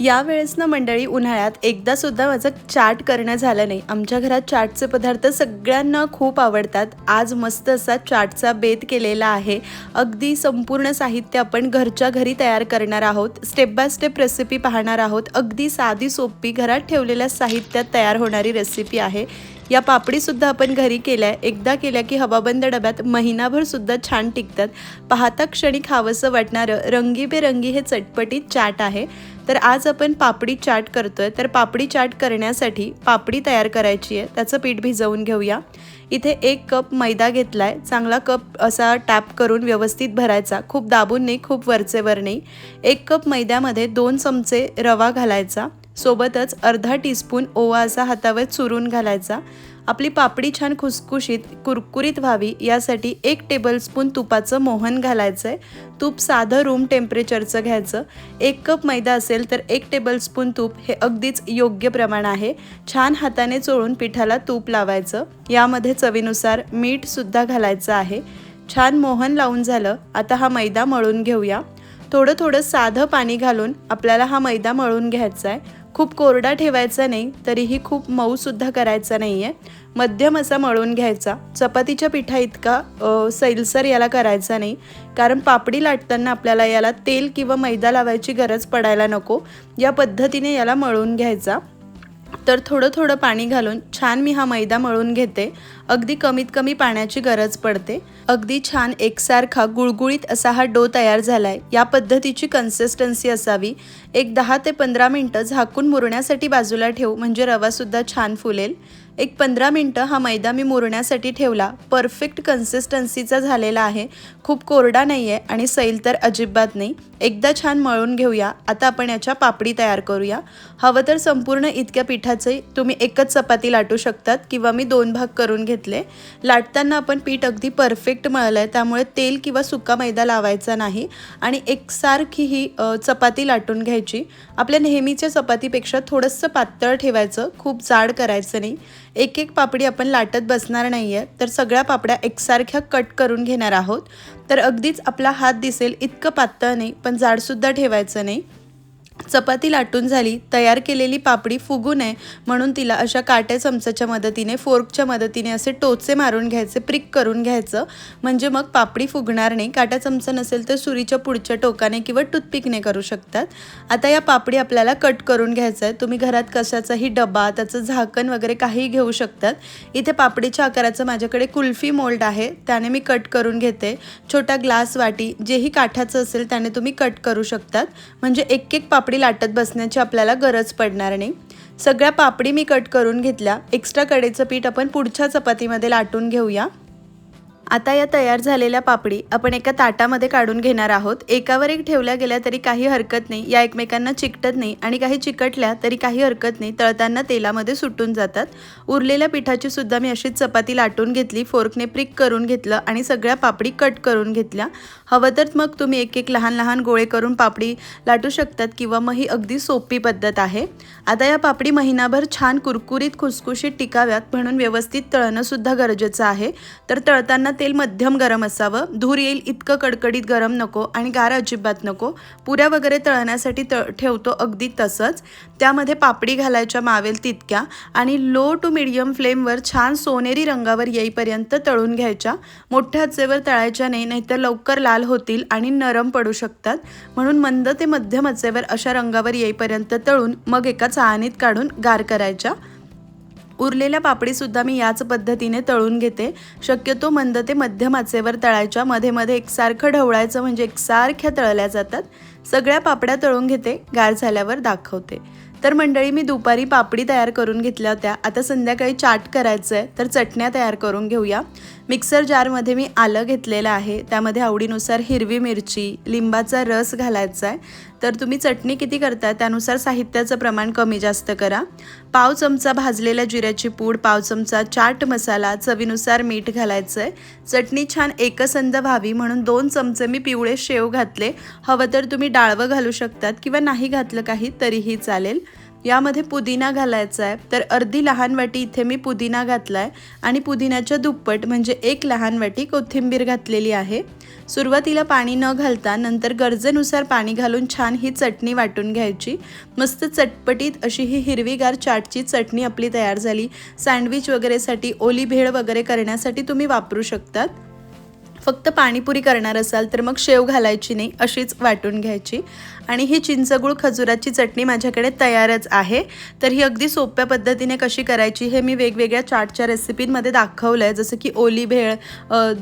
यावेळेस ना मंडळी उन्हाळ्यात एकदा सुद्धा माझं चाट करणं झालं नाही. आमच्या घरात चाटचे पदार्थ सगळ्यांना खूप आवडतात. आज मस्त असा चाटचा बेत केलेला आहे. अगदी संपूर्ण साहित्य आपण घरच्या घरी तयार करणार आहोत. स्टेप बाय स्टेप रेसिपी पाहणार आहोत. अगदी साधी सोपी घरात ठेवलेल्या साहित्यात तयार होणारी रेसिपी आहे. या पापडीसुद्धा आपण घरी केल्या. एकदा केल्या की हवाबंद डब्यात महिनाभरसुद्धा छान टिकतात. पाहता क्षणी खावंसं वाटणारं रंगीबेरंगी हे चटपटीत चाट आहे. तर आज आपण पापडी चाट करतोय. तर पापडी चाट करण्यासाठी पापडी तयार करायची आहे. त्याचं पीठ भिजवून घेऊया. इथे एक कप मैदा घेतलाय. चांगला कप असा टॅप करून व्यवस्थित भरायचा. खूप दाबून नाही खूप वरचेवर नाही. एक कप मैद्यामध्ये दोन चमचे रवा घालायचा. सोबतच अर्धा टीस्पून ओवा असा हातावर चुरून घालायचा. आपली पापडी छान खुसखुशीत कुरकुरीत व्हावी यासाठी एक टेबलस्पून तुपाचं मोहन घालायचं आहे तूप साधं रूम टेम्परेचरचं घ्यायचं. एक कप मैदा असेल तर एक टेबलस्पून तूप हे अगदीच योग्य प्रमाण आहे. छान हाताने चोळून पिठाला तूप लावायचं. यामध्ये चवीनुसार मीठसुद्धा घालायचं आहे. छान मोहन लावून झालं. आता हा मैदा मळून घेऊया. थोडं थोडं साधं पाणी घालून आपल्याला हा मैदा मळून घ्यायचा आहे खूप कोरडा ठेवायचा नाही तरीही खूप मऊसुद्धा करायचा नाही आहे मध्यम असा मळून घ्यायचा. चपातीच्या पिठा इतका सैलसर याला करायचा नाही. कारण पापडी लाटताना आपल्याला याला तेल किंवा मैदा लावायची गरज पडायला नको. या पद्धतीने याला मळून घ्यायचा. तर थोडं थोडं पाणी घालून छान मी हा मैदा मळून घेते. अगदी कमीत कमी पाण्याची गरज पडते. अगदी छान एकसारखा गुळगुळीत असा हा डो तयार झालाय. या पद्धतीची कन्सिस्टन्सी असावी. एक दहा ते पंधरा मिनटं झाकून मुरण्यासाठी बाजूला ठेवू म्हणजे रवासुद्धा छान फुलेल. एक पंधरा मिनटं हा मैदा मी मुरण्यासाठी ठेवला. परफेक्ट कन्सिस्टन्सीचा झालेला आहे. खूप कोरडा नाही आहे आणि सैल तर अजिबात नाही. एकदा छान मळून घेऊया. आता आपण याच्या पापडी तयार करूया. हवं तर संपूर्ण इतक्या पिठाचे तुम्ही एकच चपाती लाटू शकतात किंवा मी दोन भाग करून घेतले. लाटताना आपण पीठ अगदी परफेक्ट मळलं आहे त्यामुळे तेल किंवा सुका मैदा लावायचा नाही. आणि एकसारखी ही चपाती लाटून घ्यायची. आपल्या नेहमीच्या चपातीपेक्षा थोडंसं पातळ ठेवायचं खूप जाड करायचं नाही. एक एक पापडी आपण लाटत बसणार नाही आहे तर सगळ्या पापड्या एकसारख्या कट करून घेणार आहोत. तर अगदीच आपला हात दिसेल इतकं पातळ नाही पण जाडसुद्धा ठेवायचं नाही. चपाती लाटून झाली तयार केलेली पापडी फुगू नये म्हणून तिला अशा काट्या चमचाच्या मदतीने फोर्कच्या मदतीने असे टोचे मारून घ्यायचे प्रिक करून घ्यायचं. म्हणजे मग पापडी फुगणार नाही. काट्या चमचा नसेल तर सुरीच्या पुढच्या टोकाने किंवा टूथपिकने करू शकतात. आता या पापडी आपल्याला कट करून घ्यायचं आहे. तुम्ही घरात कशाचाही डबा त्याचं झाकण वगैरे काहीही घेऊ शकतात. इथे पापडीच्या आकाराचं माझ्याकडे कुल्फी मोल्ड आहे. त्याने मी कट करून घेते. छोटा ग्लास वाटी जेही काठाचं असेल त्याने तुम्ही कट करू शकतात. म्हणजे एक एक पापडी पापडी लाटत बसण्याची आपल्याला गरज पडणार नाही. सगळ्या पापडी मी कट करून घेतल्या. एक्स्ट्रा कडेचं पीठ आपण पुढच्या चपातीमध्ये लाटून घेऊया. आता या तयार झालेल्या पापडी आपण एका ताटामध्ये काढून घेणार आहोत. एकावर एक ठेवल्या गेल्या तरी काही हरकत नाही. या एकमेकांना चिकटत नाही आणि काही चिकटल्या तरी काही हरकत नाही. तळताना तेलामध्ये सुटून जातात. उरलेल्या पिठाची सुद्धा मी अशीच चपाती लाटून घेतली फोर्कने प्रिक करून घेतलं आणि सगळ्या पापडी कट करून घेतल्या. हवं तर मग तुम्ही एक एक लहान लहान गोळे करून पापडी लाटू शकतात किंवा मग ही अगदी सोपी पद्धत आहे. आता या पापडी महिनाभर छान कुरकुरीत खुसखुशीत टिकाव्यात म्हणून व्यवस्थित तळणंसुद्धा गरजेचं आहे. तर तळताना तेल मध्यम गरम असावं. धूर येईल इतकं कडकडीत गरम नको आणि गार अजिबात नको. पुऱ्या वगैरे तळण्यासाठी त ठेवतो अगदी तसंच. त्यामध्ये पापडी घालायच्या मावेल तितक्या आणि लो टू मिडियम फ्लेमवर छान सोनेरी रंगावर येईपर्यंत तळून घ्यायच्या. मोठ्या आचेवर तळायच्या नाही नाहीतर लवकर लाल होतील आणि नरम पडू शकतात. म्हणून मंद ते मध्यम आचेवर अशा रंगावर येईपर्यंत तळून मग एका चाळणीत काढून गार करायच्या. उरलेल्या पापडीसुद्धा मी याच पद्धतीने तळून घेते. शक्यतो मंद ते मध्यम आचेवर तळायच्या. मध्ये मध्ये एकसारखं ढवळायचं म्हणजे एकसारख्या तळल्या जातात. सगळ्या पापड्या तळून घेते. गार झाल्यावर दाखवते. तर मंडळी मी दुपारी पापडी तयार करून घेतल्या होत्या. आता संध्याकाळी चाट करायचं आहे तर चटण्या तयार करून घेऊया. मिक्सर जारमध्ये मी आलं घेतलेलं आहे. त्यामध्ये आवडीनुसार हिरवी मिरची लिंबाचा रस घालायचा आहे. तर तुम्ही चटणी किती करता त्यानुसार साहित्याचं प्रमाण कमी जास्त करा. पाव चमचा भाजलेल्या जिऱ्याची पूड पाव चमचा चाट मसाला चवीनुसार मीठ घालायचं आहे चटणी छान एकसंध व्हावी म्हणून दोन चमचे मी पिवळे शेव घातले. हवं तर तुम्ही डाळवं घालू शकतात किंवा नाही घातलं काही तरीही चालेल. यामध्ये पुदिना घालायचा आहे. तर अर्धी लहान वाटी इथे मी पुदिना घातला आहे आणि पुदिन्याच्या दुप्पट म्हणजे एक लहान वाटी कोथिंबीर घातलेली आहे. सुरुवातीला पाणी न घालता नंतर गरजेनुसार पाणी घालून छान ही चटणी वाटून घ्यायची. मस्त चटपटीत अशी ही हिरवीगार चाटची चटणी आपली तयार झाली. सँडविच वगैरेसाठी ओली भेळ वगैरे करण्यासाठी तुम्ही वापरू शकतात. फक्त पाणीपुरी करणार असाल तर मग शेव घालायची नाही अशीच वाटून घ्यायची. आणि ही चिंचगूळ खजुराची चटणी माझ्याकडे तयारच आहे. तर ही अगदी सोप्या पद्धतीने कशी करायची हे मी वेगवेगळ्या चाटच्या रेसिपींमध्ये दाखवलं आहे जसं की ओली भेळ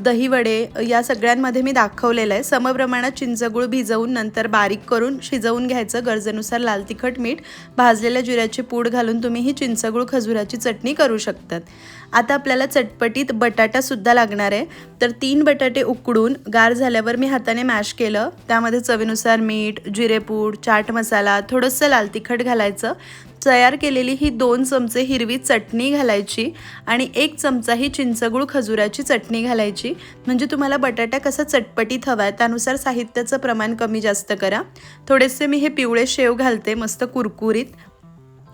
दहीवडे या सगळ्यांमध्ये मी दाखवलेलं आहे. समप्रमाणात चिंचगूळ भिजवून नंतर बारीक करून शिजवून घ्यायचं. गरजेनुसार लाल तिखट मीठ भाजलेल्या जिऱ्याची पूड घालून तुम्ही ही चिंचगूळ खजुराची चटणी करू शकतात. आता आपल्याला चटपटीत बटाटासुद्धा लागणार आहे. तर तीन बटाटे उकडून गार झाल्यावर मी हाताने मॅश केलं. त्यामध्ये चवीनुसार मीठ जिरेपूड चाट मसाला थोडंसं लाल तिखट घालायचं. तयार केलेली ही दोन चमचे हिरवी चटणी घालायची आणि एक चमचा ही चिंचगूळ खजुराची चटणी घालायची. म्हणजे तुम्हाला बटाटा कसा चटपटीत हवा आहे त्यानुसार साहित्याचं प्रमाण कमी जास्त करा. थोडेसे मी हे पिवळे शेव घालते मस्त कुरकुरीत.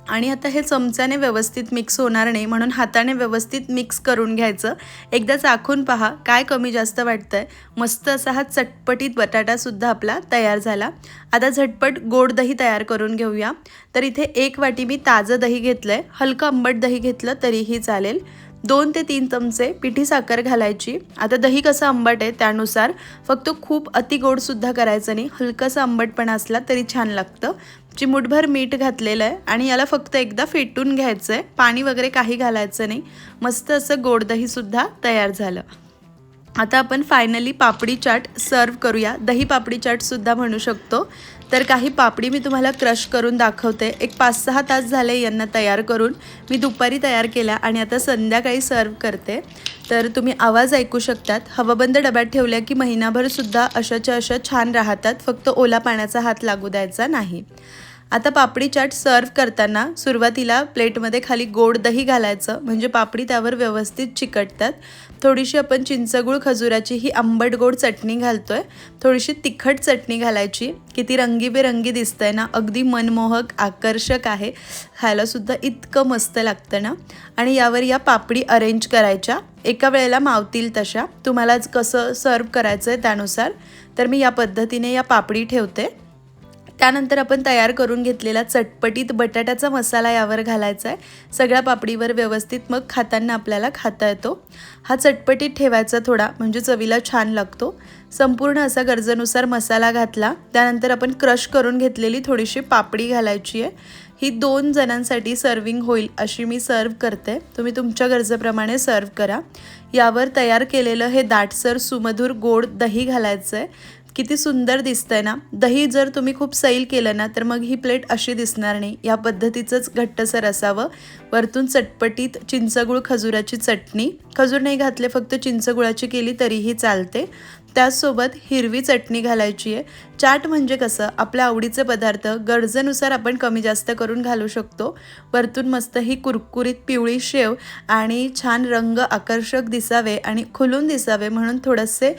आणि आता हे चमच्याने व्यवस्थित मिक्स होणार नाही म्हणून हाताने व्यवस्थित मिक्स करून घ्यायचं. एकदा चाखून पहा काय कमी जास्त वाटतं आहे मस्त असा हा चटपटीत बटाटासुद्धा आपला तयार झाला. आता झटपट गोड दही तयार करून घेऊया. तर इथे एक वाटी मी ताजं दही घेतलं आहे हलकं आंबट दही घेतलं तरीही चालेल. दोन ते तीन चमचे पिठी साखर घालायची. आता दही कसं आंबट आहे त्यानुसार फक्त खूप अति गोडसुद्धा करायचं नाही. हलकासा आंबटपणा असला तरी छान लागतं. चिमूटभर मीठ घातलेलं आहे आणि याला फक्त एकदा फेटून घ्यायचं आहे पाणी वगैरे काही घालायचं नाही. मस्त असं गोड दहीसुद्धा तयार झालं. आता आपण फायनली पापडी चाट सर्व करूया. दही पापडी चाटसुद्धा म्हणू शकतो. तर काही पापडी मी तुम्हाला क्रश करून दाखवते. एक पाच सहा तास झाले यांना तयार करून. मी दुपारी तयार केल्या आणि आता संध्याकाळी सर्व करते. तर तुम्ही आवाज ऐकू शकतात. हवाबंद डब्यात ठेवल्या की महिनाभरसुद्धा अशाच्या अशा छान राहतात. फक्त ओला पाण्याचा हात लागू द्यायचा नाही. आता पापडी चाट सर्व करताना सुरुवातीला प्लेटमध्ये खाली गोड दही घालायचं. म्हणजे पापडी त्यावर व्यवस्थित चिकटतात. थोडीशी आपण चिंचगूळ खजुराची ही आंबट गोड चटणी घालतो आहे थोडीशी तिखट चटणी घालायची. किती रंगीबेरंगी दिसतंय ना. अगदी मनमोहक आकर्षक आहे. खायलासुद्धा इतकं मस्त लागतं ना. आणि यावर या पापडी अरेंज करायच्या. एका वेळेला मावतील तशा. तुम्हाला कसं सर्व करायचं आहे त्यानुसार. तर मी या पद्धतीने या पापडी ठेवते. त्यानंतर आपण तयार करून घेतलेला चटपटीत बटाट्याचा मसाला यावर घालायचा आहे. सगळ्या पापडीवर व्यवस्थित मग खाताना आपल्याला खाता येतो. हा चटपटीत ठेवायचा थोडा म्हणजे चवीला छान लागतो. संपूर्ण असा गरजेनुसार मसाला घातला. त्यानंतर आपण क्रश करून घेतलेली थोडीशी पापडी घालायची आहे. ही दोन जणांसाठी सर्विंग होईल अशी मी सर्व करते. तुम्ही तुमच्या गरजेप्रमाणे सर्व करा. यावर तयार केलेलं हे दाटसर सुमधूर गोड दही घालायचं आहे. किती सुंदर दिसतंय ना. दही जर तुम्ही खूप सैल केलं ना तर मग ही प्लेट अशी दिसणार नाही. या पद्धतीचंच घट्टसर असावं. वरतून चटपटीत चिंचगुळ खजुराची चटणी. खजूर नाही घातले फक्त चिंचगुळाची केली तरीही चालते. त्याचसोबत हिरवी चटणी घालायची आहे. चाट म्हणजे कसं आपल्या आवडीचे पदार्थ गरजेनुसार आपण कमी जास्त करून घालू शकतो. वरतून मस्त ही कुरकुरीत पिवळी शेव आणि छान रंग आकर्षक दिसावे आणि खुलून दिसावे म्हणून थोडेसे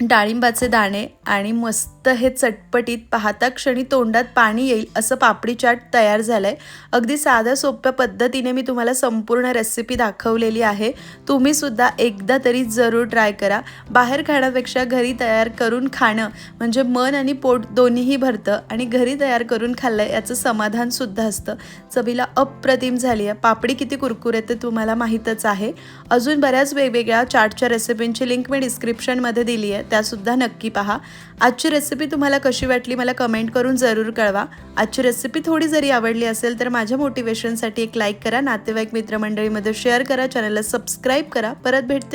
डाळिंबाचे दाणे आणि मस्त हे चटपटीत पाहता क्षणी तोंडात पाणी येईल असं पापडी चाट तयार झालं आहे अगदी साध्या सोप्या पद्धतीने मी तुम्हाला संपूर्ण रेसिपी दाखवलेली आहे. तुम्हीसुद्धा एकदा तरी जरूर ट्राय करा. बाहेर खाण्यापेक्षा घरी तयार करून खाणं म्हणजे मन आणि पोट दोन्हीही भरतं आणि घरी तयार करून खाल्लं याचं समाधानसुद्धा असतं. चवीला अप्रतिम झाली आहे. पापडी किती कुरकुरे ते तुम्हाला माहीतच आहे. अजून बऱ्याच वेगवेगळ्या चाटच्या रेसिपींची लिंक मी डिस्क्रिप्शनमध्ये दिली आहे. त्यासुद्धा नक्की पहा. आजची रेसिपी रेसिपी तुम्हाला कशी वाटली मला कमेंट करून जरूर कळवा. आजची रेसिपी थोडी जरी आवडली असेल तर माझ्या मोटिवेशनसाठी एक लाईक करा. नातेवाईक मित्रमंडळीमध्ये शेअर करा. चॅनलला सबस्क्राईब करा. परत भेटते.